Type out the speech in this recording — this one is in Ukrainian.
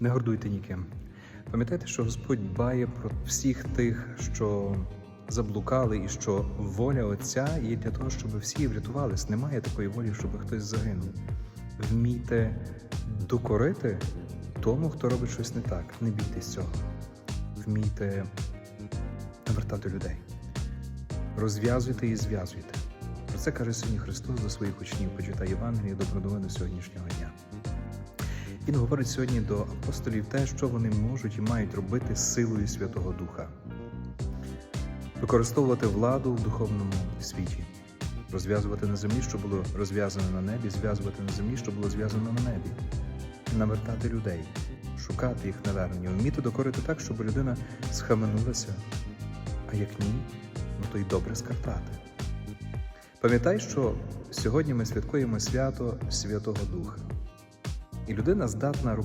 Не гордуйте ніким. Пам'ятайте, що Господь дбає про всіх тих, що заблукали, і що воля Отця є для того, щоб всі врятувались. Немає такої волі, щоб хтось загинув. Вмійте докорити тому, хто робить щось не так. Не бійтесь цього. Вмійте навертати людей. Розв'язуйте і зв'язуйте. Про це каже сьогодні Христос до своїх учнів, почитає Євангеліє до сьогоднішнього дня. Він говорить сьогодні до апостолів те, що вони можуть і мають робити силою Святого Духа, використовувати владу в духовному світі, розв'язувати на землі, що було розв'язано на небі, зв'язувати на землі, що було зв'язано на небі, навертати людей, шукати їх навернення, вміти докорити так, щоб людина схаменулася, а як ні, ну то й добре скартати. Пам'ятай, що сьогодні ми святкуємо свято Святого Духа. І людина здатна робити